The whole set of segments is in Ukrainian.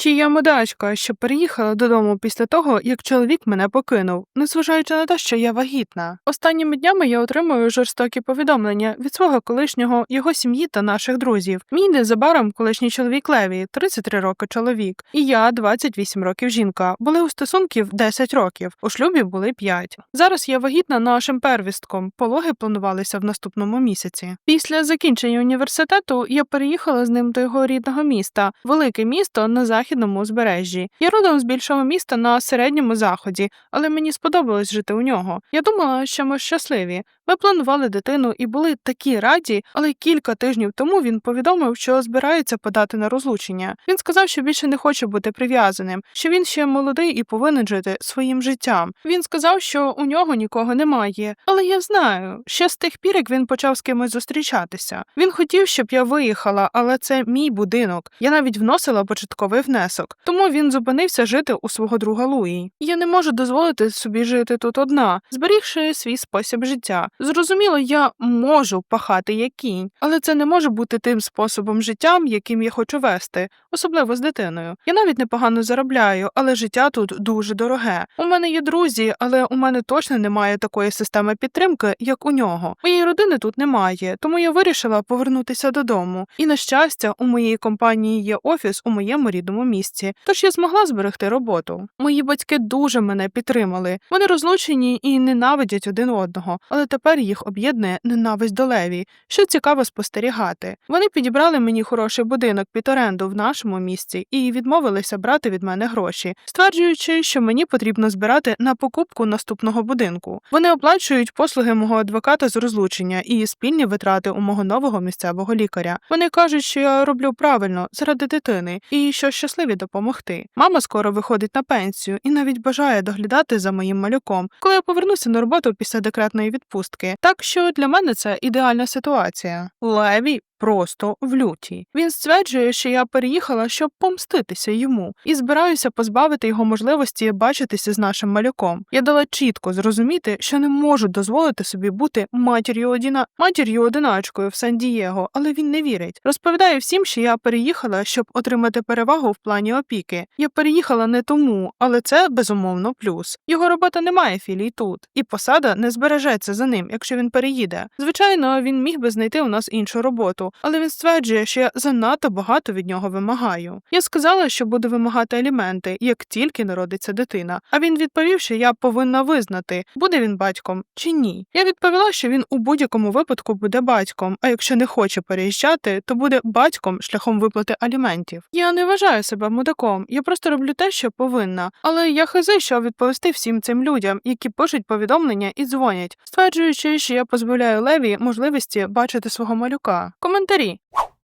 Чи я мудачка, що переїхала додому після того, як чоловік мене покинув, незважаючи на те, що я вагітна. Останніми днями я отримую жорстокі повідомлення від свого колишнього, його сім'ї та наших друзів. Мій незабаром колишній чоловік Леві, 33 роки чоловік, і я 28 років жінка. Були у стосунків 10 років, у шлюбі були 5. Зараз я вагітна нашим первістком. Пологи планувалися в наступному місяці. Після закінчення університету я переїхала з ним до його рідного міста, велике місто на західному узбережжі. Я родом з більшого міста на середньому заході, але мені сподобалось жити у нього. Я думала, що ми щасливі. Ми планували дитину і були такі раді, але кілька тижнів тому він повідомив, що збирається подати на розлучення. Він сказав, що більше не хоче бути прив'язаним, що він ще молодий і повинен жити своїм життям. Він сказав, що у нього нікого немає. Але я знаю, ще з тих пір, як він почав з кимось зустрічатися. Він хотів, щоб я виїхала, але це мій будинок. Я навіть вносила початковий внесок. Тому він зупинився жити у свого друга Луї. Я не можу дозволити собі жити тут одна, зберігши свій спосіб життя. Зрозуміло, я можу пахати як кінь, але це не може бути тим способом життя, яким я хочу вести, особливо з дитиною. Я навіть непогано заробляю, але життя тут дуже дороге. У мене є друзі, але у мене точно немає такої системи підтримки, як у нього. Моєї родини тут немає, тому я вирішила повернутися додому. І на щастя, у моєї компанії є офіс у моєму рідному місці, тож я змогла зберегти роботу. Мої батьки дуже мене підтримали. Вони розлучені і ненавидять один одного, але тепер їх об'єднує ненависть до Леві, що цікаво спостерігати. Вони підібрали мені хороший будинок під оренду в нашому місті і відмовилися брати від мене гроші, стверджуючи, що мені потрібно збирати на покупку наступного будинку. Вони оплачують послуги мого адвоката з розлучення і спільні витрати у мого нового місцевого лікаря. Вони кажуть, що я роблю правильно заради дитини і що щасливі допомогти. Мама скоро виходить на пенсію і навіть бажає доглядати за моїм малюком, коли я повернуся на роботу після декретної відпустки. Так що для мене це ідеальна ситуація. Леві просто в люті. Він стверджує, що я переїхала, щоб помститися йому, і збираюся позбавити його можливості бачитися з нашим малюком. Я дала чітко зрозуміти, що не можу дозволити собі бути матір'ю одіна матір'ю одиначкою в Сан-Дієго, але він не вірить. Розповідає всім, що я переїхала, щоб отримати перевагу в плані опіки. Я переїхала не тому, але це безумовно плюс. Його робота не має філій тут, і посада не збережеться за ним, якщо він переїде. Звичайно, він міг би знайти у нас іншу роботу, але він стверджує, що я занадто багато від нього вимагаю. Я сказала, що буду вимагати аліменти, як тільки народиться дитина. А він відповів, що я повинна визнати, буде він батьком чи ні. Я відповіла, що він у будь-якому випадку буде батьком, а якщо не хоче переїжджати, то буде батьком шляхом виплати аліментів. Я не вважаю себе мудаком, я просто роблю те, що повинна. Але я хизи, що відповісти всім цим людям, які пишуть повідомлення і дзвонять, стверджуючи, що я позбавляю Леві можливості бачити свого малюка. Коментарі.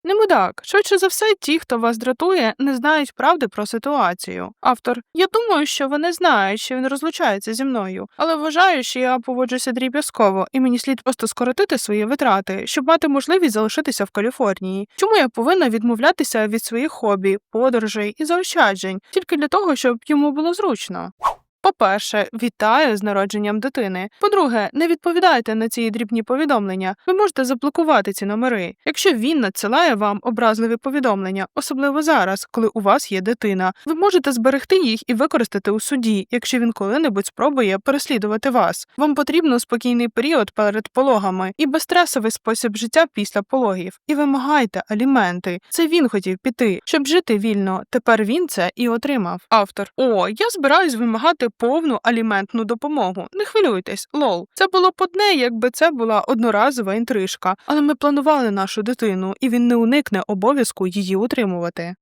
Не мудак. Швидше за все, ті, хто вас дратує, не знають правди про ситуацію. Автор. Я думаю, що вони знають, що він розлучається зі мною, але вважаю, що я поводжуся дріб'язково, і мені слід просто скоротити свої витрати, щоб мати можливість залишитися в Каліфорнії. Чому я повинна відмовлятися від своїх хобі, подорожей і заощаджень тільки для того, щоб йому було зручно? По-перше, вітаю з народженням дитини. По-друге, не відповідайте на ці дрібні повідомлення. Ви можете заблокувати ці номери, якщо він надсилає вам образливі повідомлення, особливо зараз, коли у вас є дитина. Ви можете зберегти їх і використати у суді, якщо він коли-небудь спробує переслідувати вас. Вам потрібно спокійний період перед пологами і безстресовий спосіб життя після пологів. І вимагайте аліменти. Це він хотів піти, щоб жити вільно. Тепер він це і отримав. Автор. О, я збираюсь вимагати повну аліментну допомогу. Не хвилюйтесь, лол. Це було б одне, якби це була одноразова інтрижка, але ми планували нашу дитину, і він не уникне обов'язку її утримувати.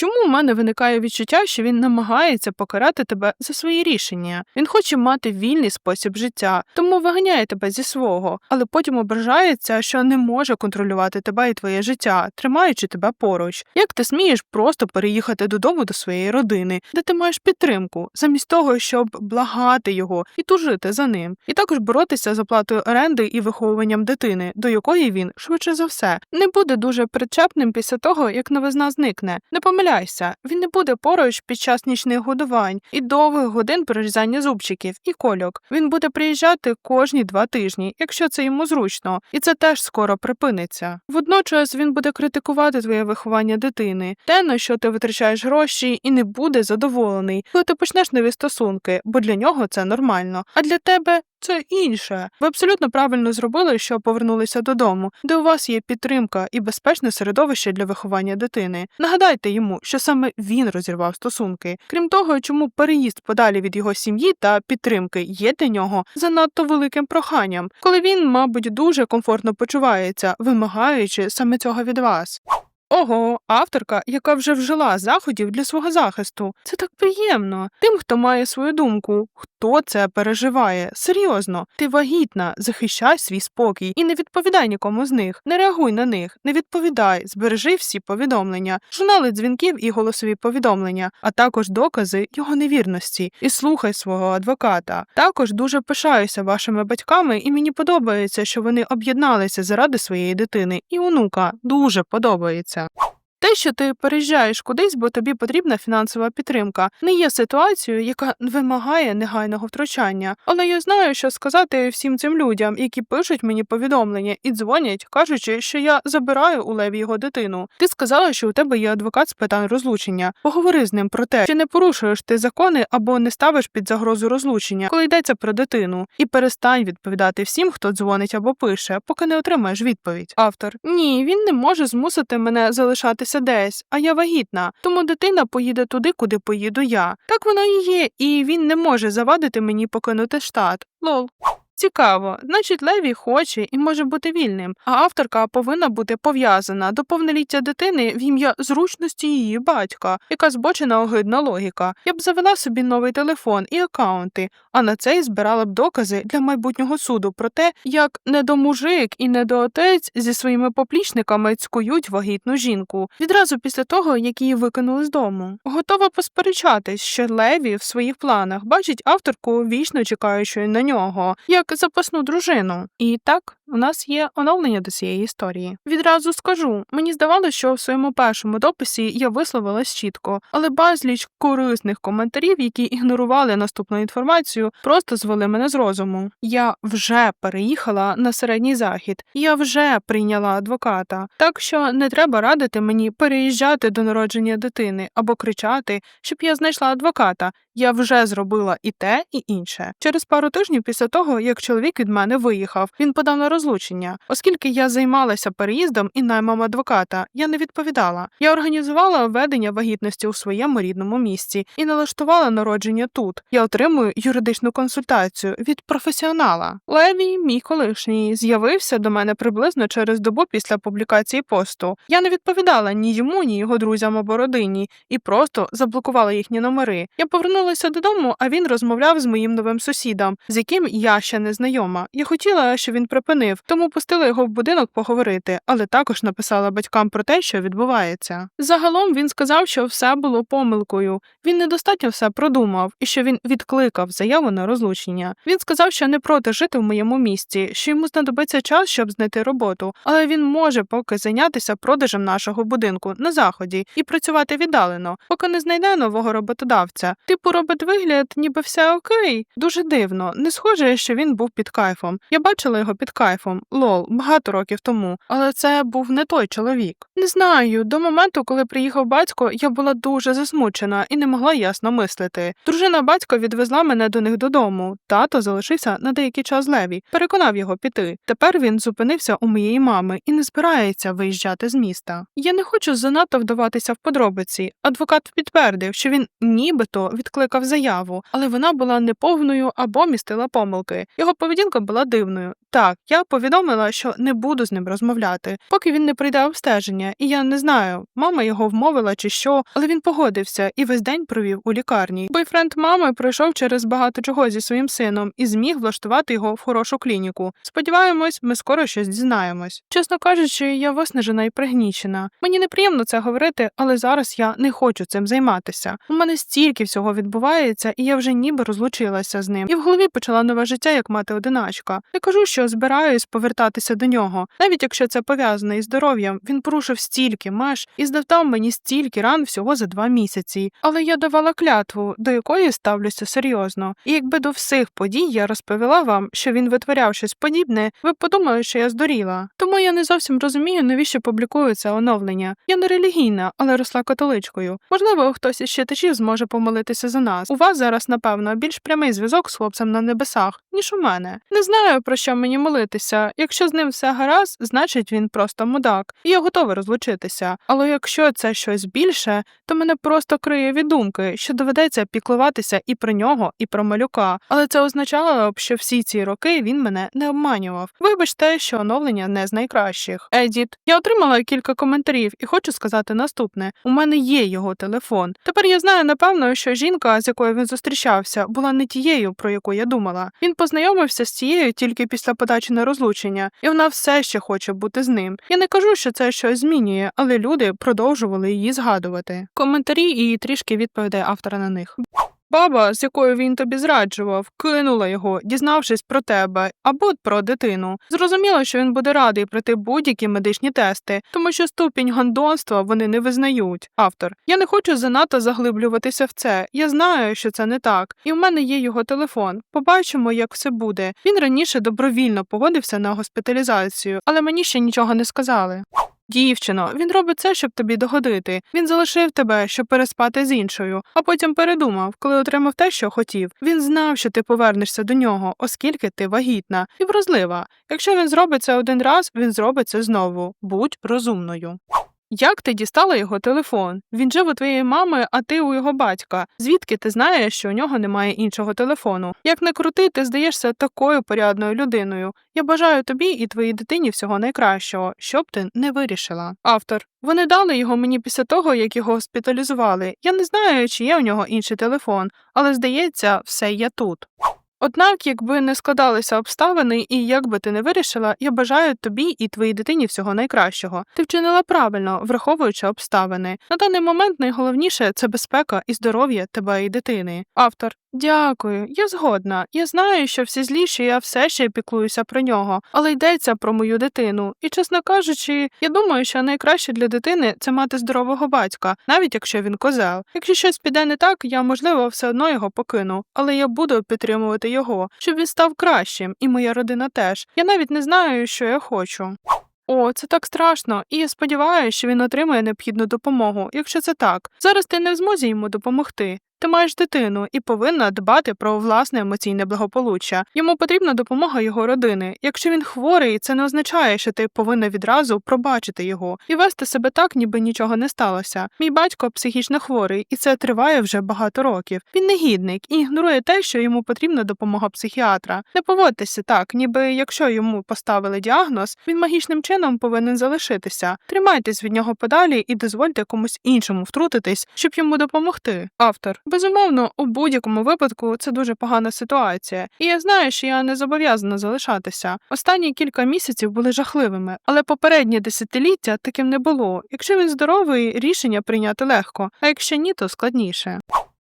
Чому у мене виникає відчуття, що він намагається покарати тебе за свої рішення? Він хоче мати вільний спосіб життя, тому виганяє тебе зі свого, але потім ображається, що не може контролювати тебе і твоє життя, тримаючи тебе поруч. Як ти смієш просто переїхати додому до своєї родини, де ти маєш підтримку, замість того, щоб благати його і тужити за ним, і також боротися з оплатою оренди і виховуванням дитини, до якої він швидше за все не буде дуже причепним після того, як новизна зникне. Не помиляйся помиляйся, він не буде поруч під час нічних годувань і довгих годин прорізання зубчиків і кольок. Він буде приїжджати кожні два тижні, якщо це йому зручно, і це теж скоро припиниться. Водночас він буде критикувати твоє виховання дитини, те, на що ти витрачаєш гроші, і не буде задоволений, коли ти почнеш нові стосунки, бо для нього це нормально. А для тебе це інше. Ви абсолютно правильно зробили, що повернулися додому, де у вас є підтримка і безпечне середовище для виховання дитини. Нагадайте йому, що саме він розірвав стосунки. Крім того, чому переїзд подалі від його сім'ї та підтримки є для нього занадто великим проханням, коли він, мабуть, дуже комфортно почувається, вимагаючи саме цього від вас. Ого, авторка, яка вже вжила заходів для свого захисту. Це так приємно. Тим, хто має свою думку, хто це переживає. Серйозно, ти вагітна, захищай свій спокій і не відповідай нікому з них. Не реагуй на них, не відповідай, збережи всі повідомлення, журнали дзвінків і голосові повідомлення, а також докази його невірності. І слухай свого адвоката. Також дуже пишаюся вашими батьками, і мені подобається, що вони об'єдналися заради своєї дитини. І онука дуже подобається. Те, що ти переїжджаєш кудись, бо тобі потрібна фінансова підтримка, не є ситуацією, яка вимагає негайного втручання. Але я знаю, що сказати всім цим людям, які пишуть мені повідомлення і дзвонять, кажучи, що я забираю у Леві його дитину. Ти сказала, що у тебе є адвокат з питань розлучення. Поговори з ним про те, чи не порушуєш ти закони або не ставиш під загрозу розлучення, коли йдеться про дитину, і перестань відповідати всім, хто дзвонить або пише, поки не отримаєш відповідь. Автор ні, він не може змусити мене залишатися десь, а я вагітна, тому дитина поїде туди, куди поїду я. Так воно і є, і він не може завадити мені покинути штат. Лол. Цікаво, значить, Леві хоче і може бути вільним, а авторка повинна бути пов'язана до повноліття дитини в ім'я зручності її батька, яка збочена огидна логіка. Я б завела собі новий телефон і акаунти, а на це й збирала б докази для майбутнього суду про те, як недомужик і недоотець зі своїми поплічниками цькують вагітну жінку відразу після того, як її викинули з дому. Готова посперечатись, що Леві в своїх планах бачить авторку вічно чекаючою на нього, як запасну дружину. І так, у нас є оновлення до цієї історії. Відразу скажу, мені здавалося, що в своєму першому дописі я висловилась чітко, але безліч корисних коментарів, які ігнорували наступну інформацію, просто звели мене з розуму. Я вже переїхала на середній захід, я вже прийняла адвоката, так що не треба радити мені переїжджати до народження дитини або кричати, щоб я знайшла адвоката. Я вже зробила і те, і інше. Через пару тижнів після того, як чоловік від мене виїхав, він подав на розлучення. Оскільки я займалася переїздом і наймом адвоката, я не відповідала. Я організувала ведення вагітності у своєму рідному місці і налаштувала народження тут. Я отримую юридичну консультацію від професіонала. Леві, мій колишній, з'явився до мене приблизно через добу після публікації посту. Я не відповідала ні йому, ні його друзям або родині, і просто заблокувала їхні номери. Я повернулася додому, а він розмовляв з моїм новим сусідом, з яким я ще не знайома. Я хотіла, щоб він припинив, тому пустила його в будинок поговорити, але також написала батькам про те, що відбувається. Загалом він сказав, що все було помилкою. Він недостатньо все продумав і що він відкликав заяву на розлучення. Він сказав, що не проти жити в моєму місті, що йому знадобиться час, щоб знайти роботу, але він може поки зайнятися продажем нашого будинку на заході і працювати віддалено, поки не знайде нового роботодавця. Типу робить вигляд, ніби все окей. Дуже дивно, не схоже, що він був під кайфом. Я бачила його під кайфом, лол, багато років тому, але це був не той чоловік. Не знаю, до моменту, коли приїхав батько, я була дуже засмучена і не могла ясно мислити. Дружина батька відвезла мене до них додому. Тато залишився на деякий час Леві, переконав його піти. Тепер він зупинився у моєї мами і не збирається виїжджати з міста. Я не хочу занадто вдаватися в подробиці. Адвокат підтвердив, що він нібито відкликав заяву, але вона була неповною або містила помилки. Його поведінка була дивною. Так, я повідомила, що не буду з ним розмовляти, поки він не прийде обстеження, і я не знаю, мама його вмовила чи що, але він погодився і весь день провів у лікарні. Бойфренд мами пройшов через багато чого зі своїм сином і зміг влаштувати його в хорошу клініку. Сподіваємось, ми скоро щось дізнаємось. Чесно кажучи, я виснажена і пригнічена. Мені неприємно це говорити, але зараз я не хочу цим займатися. У мене стільки всього відбувається, і я вже ніби розлучилася з ним. І в голові почала нове життя як мати одиначка. Не кажу, що збираю збираюсь повертатися до нього. Навіть якщо це пов'язане із здоров'ям, він порушив стільки меж і завдав мені стільки ран всього за два місяці. Але я давала клятву, до якої ставлюся серйозно. І якби до всіх подій я розповіла вам, що він витворяв щось подібне, ви б подумали, що я здуріла. Тому я не зовсім розумію, навіщо публікується оновлення. Я не релігійна, але росла католичкою. Можливо, хтось із читачів зможе помолитися за нас. У вас зараз, напевно, більш прямий зв'язок з хлопцем на небесах, ніж у мене. Не знаю, про що мені молитися. Якщо з ним все гаразд, значить він просто мудак, і я готова розлучитися. Але якщо це щось більше, то мене просто криє від думки, що доведеться піклуватися і про нього, і про малюка. Але це означало б, що всі ці роки він мене не обманював. Вибачте, що оновлення не з найкращих. Едіт, я отримала кілька коментарів і хочу сказати наступне: у мене є його телефон. Тепер я знаю напевно, що жінка, з якою він зустрічався, була не тією, про яку я думала. Він познайомився з цією тільки після подачі на розлучення, і вона все ще хоче бути з ним. Я не кажу, що це щось змінює, але люди продовжували її згадувати. Коментарі і трішки відповідей автора на них. Баба, з якою він тобі зраджував, кинула його, дізнавшись про тебе або про дитину. Зрозуміло, що він буде радий пройти будь-які медичні тести, тому що ступінь гондонства вони не визнають. Автор. Я не хочу занадто заглиблюватися в це. Я знаю, що це не так, і в мене є його телефон. Побачимо, як все буде. Він раніше добровільно погодився на госпіталізацію, але мені ще нічого не сказали. Дівчино, він робить це, щоб тобі догодити. Він залишив тебе, щоб переспати з іншою, а потім передумав, коли отримав те, що хотів. Він знав, що ти повернешся до нього, оскільки ти вагітна і вразлива. Якщо він зробить це один раз, він зробить це знову. Будь розумною. Як ти дістала його телефон? Він жив у твоєї мами, а ти у його батька. Звідки ти знаєш, що у нього немає іншого телефону? Як не крути, ти здаєшся такою порядною людиною. Я бажаю тобі і твоїй дитині всього найкращого, щоб ти не вирішила. Автор. Вони дали його мені після того, як його госпіталізували. Я не знаю, чи є у нього інший телефон, але здається, все є тут. Однак, якби не складалися обставини, і як би ти не вирішила, я бажаю тобі і твоїй дитині всього найкращого. Ти вчинила правильно, враховуючи обставини. На даний момент найголовніше це безпека і здоров'я тебе і дитини. Автор. Дякую, я згодна. Я знаю, що всі злі, що я все ще піклуюся про нього, але йдеться про мою дитину. І, чесно кажучи, я думаю, що найкраще для дитини це мати здорового батька, навіть якщо він козел. Якщо щось піде не так, я можливо все одно його покину, але я буду підтримувати його, щоб він став кращим, і моя родина теж. Я навіть не знаю, що я хочу. О, це так страшно, і я сподіваюся, що він отримає необхідну допомогу. Якщо це так, зараз ти не в змозі йому допомогти. Ти маєш дитину і повинна дбати про власне емоційне благополуччя. Йому потрібна допомога його родини. Якщо він хворий, це не означає, що ти повинна відразу пробачити його і вести себе так, ніби нічого не сталося. Мій батько психічно хворий, і це триває вже багато років. Він негідник і ігнорує те, що йому потрібна допомога психіатра. Не поводьтеся так, ніби якщо йому поставили діагноз, він магічним чином повинен залишитися. Тримайтесь від нього подалі і дозвольте комусь іншому втрутитись, щоб йому допомогти. Автор. Безумовно, у будь-якому випадку це дуже погана ситуація, і я знаю, що я не зобов'язана залишатися. Останні кілька місяців були жахливими, але попереднє десятиліття таким не було. Якщо він здоровий, рішення прийняти легко, а якщо ні, то складніше.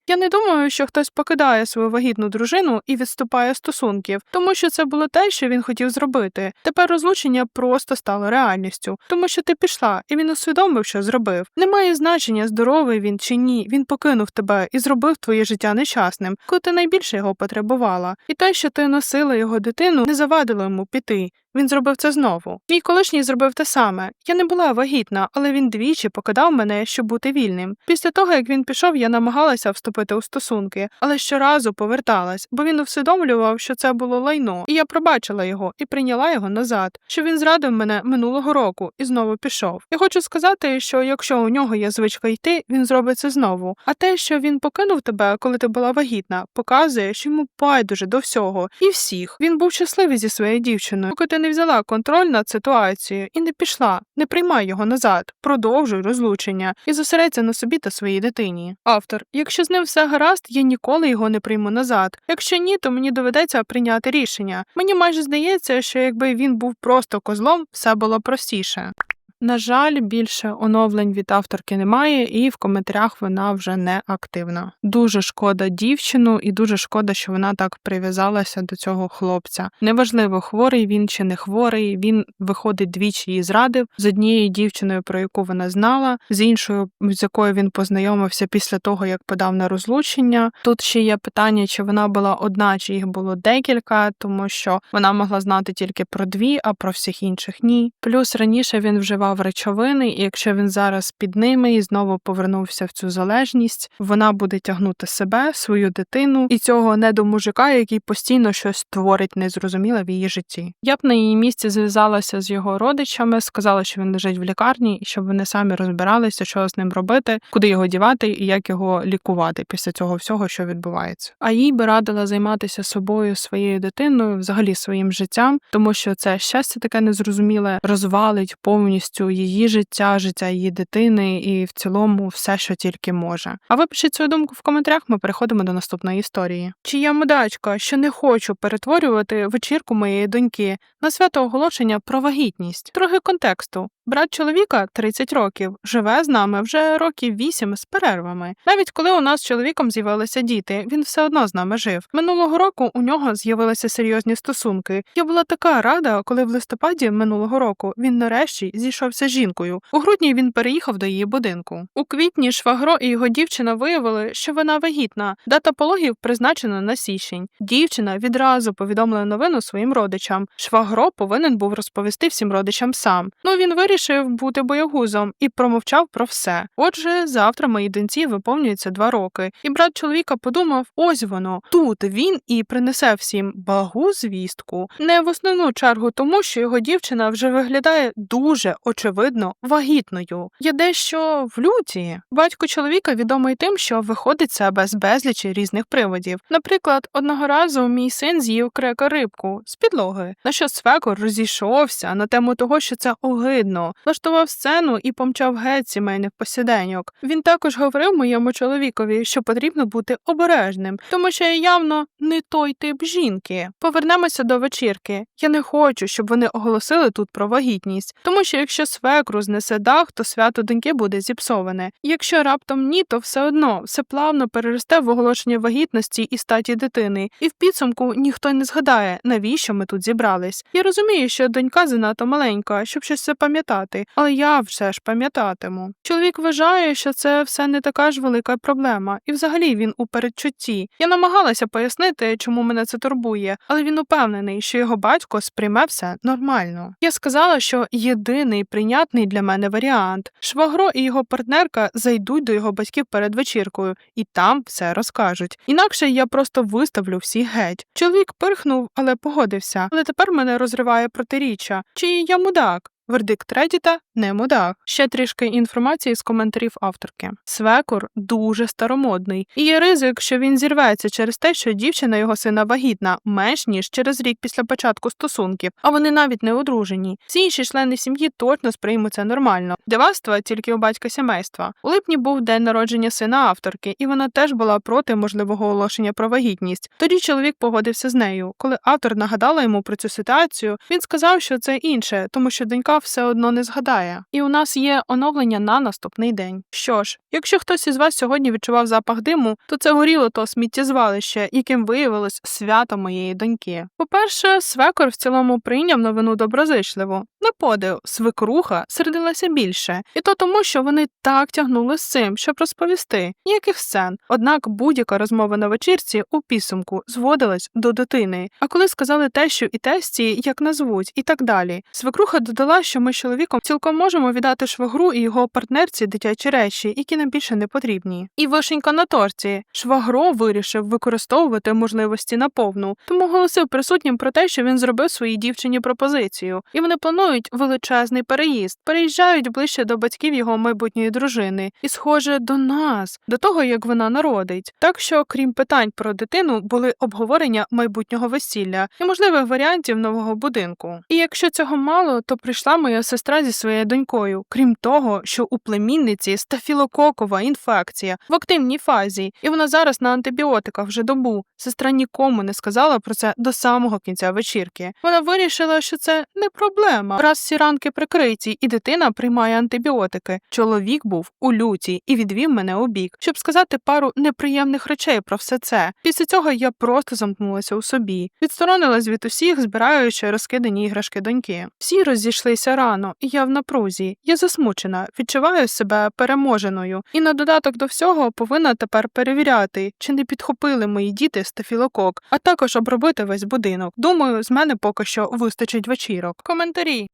Я не думаю, що хтось покидає свою вагітну дружину і відступає стосунків, тому що це було те, що він хотів зробити. Тепер розлучення просто стало реальністю, тому що ти пішла, і він усвідомив, що зробив. Немає значення, здоровий він чи ні. Він покинув тебе і зробив твоє життя нещасним, коли ти найбільше його потребувала. І те, що ти носила його дитину, не завадило йому піти. Він зробив це знову. Мій колишній зробив те саме. Я не була вагітна, але він двічі покидав мене, щоб бути вільним. Після того, як він пішов, я намагалася вступити у стосунки, але щоразу поверталась, бо він усвідомлював, що це було лайно, і я пробачила його і прийняла його назад. Що він зрадив мене минулого року і знову пішов. Я хочу сказати, що якщо у нього є звичка йти, він зробить це знову. А те, що він покинув тебе, коли ти була вагітна, показує, що йому байдуже до всього і всіх. Він був щасливий зі своєю дівчиною, ти не взяла контроль над ситуацією і не пішла. Не приймай його назад, продовжуй розлучення і зосередься на собі та своїй дитині. Автор, якщо з ним все гаразд, я ніколи його не прийму назад. Якщо ні, то мені доведеться прийняти рішення. Мені майже здається, що якби він був просто козлом, все було простіше. На жаль, більше оновлень від авторки немає, і в коментарях вона вже не активна. Дуже шкода дівчину, і дуже шкода, що вона так прив'язалася до цього хлопця. Неважливо, хворий він чи не хворий. Він виходить двічі її зрадив з однією дівчиною, про яку вона знала, з іншою, з якою він познайомився після того, як подав на розлучення. Тут ще є питання, чи вона була одна, чи їх було декілька, тому що вона могла знати тільки про дві, а про всіх інших ні. Плюс раніше він вживав речовини, і якщо він зараз під ними і знову повернувся в цю залежність, вона буде тягнути себе, свою дитину і цього не до мужика, який постійно щось творить незрозуміле в її житті. Я б на її місці зв'язалася з його родичами, сказала, що він лежить в лікарні, і щоб вони самі розбиралися, що з ним робити, куди його дівати і як його лікувати після цього всього, що відбувається. А їй би радила займатися собою, своєю дитиною, взагалі своїм життям, тому що це щастя таке незрозуміле розвалить повністю її життя, життя її дитини і в цілому все, що тільки може. А ви пишіть свою думку в коментарях. Ми переходимо до наступної історії. Чи я мудачка, що не хочу перетворювати вечірку моєї доньки на свято оголошення про вагітність? Трохи контексту. Брат чоловіка 30 років, живе з нами вже років 8 з перервами. Навіть коли у нас з чоловіком з'явилися діти, він все одно з нами жив. Минулого року у нього з'явилися серйозні стосунки. Я була така рада, коли в листопаді минулого року він нарешті зійшовся з жінкою. У грудні він переїхав до її будинку. У квітні швагро і його дівчина виявили, що вона вагітна. Дата пологів призначена на січень. Дівчина відразу повідомила новину своїм родичам. Швагро повинен був розповісти всім родичам сам. Ну він вирішив бути боягузом і промовчав про все. Отже, завтра моїй доньці виповнюється два роки, і брат чоловіка подумав: ось воно тут він і принесе всім благу звістку. Не в основну чергу, тому що його дівчина вже виглядає дуже очевидно вагітною. Є дещо в люті. Батько чоловіка відомий тим, що виходить себе з безлічі різних приводів. Наприклад, одного разу мій син з'їв крека рибку з підлоги, на що свекор розійшовся на тему того, що це огидно, влаштував сцену і помчав геть сімейних посіденьок. Він також говорив моєму чоловікові, що потрібно бути обережним, тому що я явно не той тип жінки. Повернемося до вечірки. Я не хочу, щоб вони оголосили тут про вагітність, тому що якщо свекру знесе дах, то свято доньки буде зіпсоване. Якщо раптом ні, то все одно все плавно переросте в оголошення вагітності і статі дитини, і в підсумку ніхто не згадає, навіщо ми тут зібрались. Я розумію, що донька занадто маленька, щоб щось це пам'ятати, але я все ж пам'ятатиму. Чоловік вважає, що це все не така ж велика проблема, і взагалі він у передчутті. Я намагалася пояснити, чому мене це турбує, але він упевнений, що його батько сприйме все нормально. Я сказала, що єдиний прийнятний для мене варіант швагро і його партнерка зайдуть до його батьків перед вечіркою і там все розкажуть. Інакше я просто виставлю всіх геть. Чоловік пирхнув, але погодився. Але тепер мене розриває протиріччя. Чи я мудак? Вердикт Редіта не мудак. Ще трішки інформації з коментарів авторки. Свекор дуже старомодний, і є ризик, що він зірветься через те, що дівчина його сина вагітна менш ніж через рік після початку стосунків, а вони навіть не одружені. Всі інші члени сім'ї точно сприймуть це нормально. Дивацтва тільки у батька сімейства. У липні був день народження сина авторки, і вона теж була проти можливого оголошення про вагітність. Тоді чоловік погодився з нею. Коли автор нагадала йому про цю ситуацію, він сказав, що це інше, тому що донька все одно не згадає. І у нас є оновлення на наступний день. Що ж, якщо хтось із вас сьогодні відчував запах диму, то це горіло то сміттєзвалище, яким виявилось свято моєї доньки. По-перше, свекор в цілому прийняв новину доброзичливо. На подив, свекруха сердилася більше, і то тому, що вони так тягнули з цим, щоб розповісти. Ніяких сцен. Однак будь-яка розмова на вечірці у підсумку зводилась до дитини. А коли сказали тещу і тесті, як назвуть, і так далі, свекруха додала, що ми з чоловіком цілком можемо віддати швагру і його партнерці дитячі речі, які нам більше не потрібні. І вишенька на торті. Швагро вирішив використовувати можливості наповну, тому голосив присутнім про те, що він зробив своїй дівчині пропозицію, і вони планують величезний переїзд, переїжджають ближче до батьків його майбутньої дружини, і, схоже, до нас, до того як вона народить. Так що, крім питань про дитину, були обговорення майбутнього весілля і можливих варіантів нового будинку. І якщо цього мало, то прийшла моя сестра зі своєю донькою, крім того, що у племінниці стафілококова інфекція в активній фазі, і вона зараз на антибіотиках вже добу. Сестра нікому не сказала про це до самого кінця вечірки. Вона вирішила, що це не проблема. Раз всі ранки прикриті, і дитина приймає антибіотики. Чоловік був у люті і відвів мене у бік, щоб сказати пару неприємних речей про все це. Після цього я просто замкнулася у собі, відсторонилась від усіх, збираючи розкидані іграшки доньки. Всі розійшлися рано, і я в напрузі. Я засмучена, відчуваю себе переможеною, і на додаток до всього повинна тепер перевіряти, чи не підхопили мої діти стафілокок, а також обробити весь будинок. Думаю, з мене поки що вистачить вечірок. Коментарі.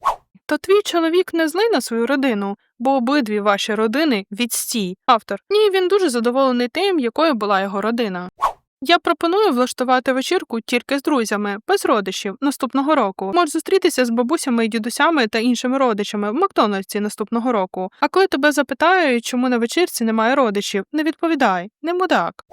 То твій чоловік не злий на свою родину, бо обидві ваші родини відстій. Автор. Ні, він дуже задоволений тим, якою була його родина. Я пропоную влаштувати вечірку тільки з друзями, без родичів, наступного року. Можеш зустрітися з бабусями і дідусями та іншими родичами в Макдональдсі наступного року. А коли тебе запитають, чому на вечірці немає родичів, не відповідай, не мудак.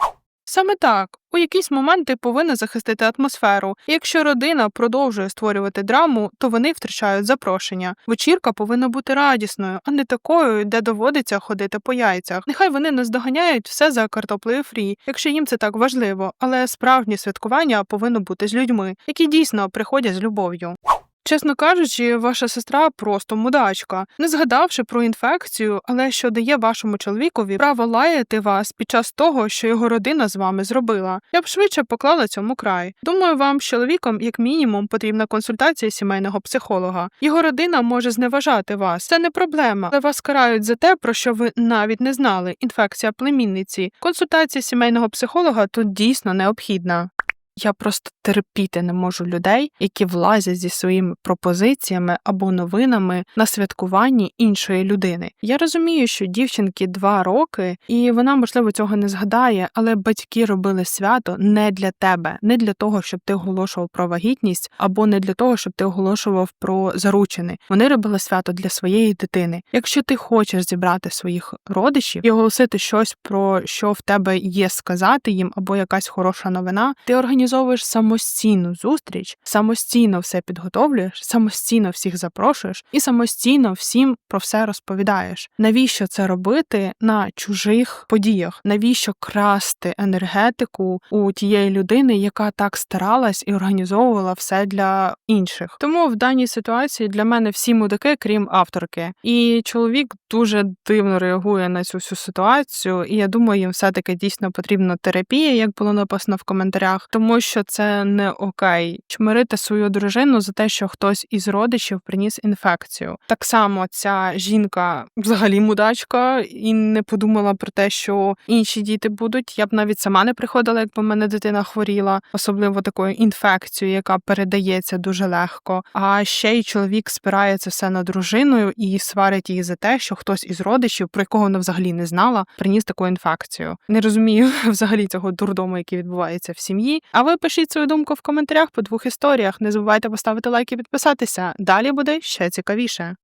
Саме так, у якийсь момент ти повинна захистити атмосферу. І якщо родина продовжує створювати драму, то вони втрачають запрошення. Вечірка повинна бути радісною, а не такою, де доводиться ходити по яйцях. Нехай вони наздоганяють все за картоплею фрі, якщо їм це так важливо, але справжнє святкування повинно бути з людьми, які дійсно приходять з любов'ю. Чесно кажучи, ваша сестра просто мудачка, не згадавши про інфекцію, але що дає вашому чоловікові право лаяти вас під час того, що його родина з вами зробила. Я б швидше поклала цьому край. Думаю, вам з чоловіком, як мінімум, потрібна консультація сімейного психолога. Його родина може зневажати вас. Це не проблема, але вас карають за те, про що ви навіть не знали. Інфекція племінниці. Консультація сімейного психолога тут дійсно необхідна. Я просто терпіти не можу людей, які влазять зі своїми пропозиціями або новинами на святкуванні іншої людини. Я розумію, що дівчинки два роки, і вона, можливо, цього не згадає, але батьки робили свято не для тебе, не для того, щоб ти оголошував про вагітність, або не для того, щоб ти оголошував про заручини. Вони робили свято для своєї дитини. Якщо ти хочеш зібрати своїх родичів і оголосити щось про що в тебе є сказати їм, або якась хороша новина, ти організовуєш самостійну зустріч, самостійно все підготовлюєш, самостійно всіх запрошуєш і самостійно всім про все розповідаєш. Навіщо це робити на чужих подіях? Навіщо красти енергетику у тієї людини, яка так старалась і організовувала все для інших? Тому в даній ситуації для мене всі мудаки, крім авторки, і чоловік дуже дивно реагує на цю всю ситуацію. І я думаю, їм все таки дійсно потрібна терапія, як було написано в коментарях, тому що це не окей. Чмирити свою дружину за те, що хтось із родичів приніс інфекцію. Так само ця жінка взагалі мудачка і не подумала про те, що інші діти будуть. Я б навіть сама не приходила, якби мене дитина хворіла, особливо такою інфекцією, яка передається дуже легко. А ще й чоловік спирає це все на дружиною і сварить її за те, що хтось із родичів, про якого вона взагалі не знала, приніс таку інфекцію. Не розумію взагалі цього дурдому, який відбувається в сім'ї. А ви пишіть свою думку в коментарях по двох історіях. Не забувайте поставити лайк і підписатися. Далі буде ще цікавіше.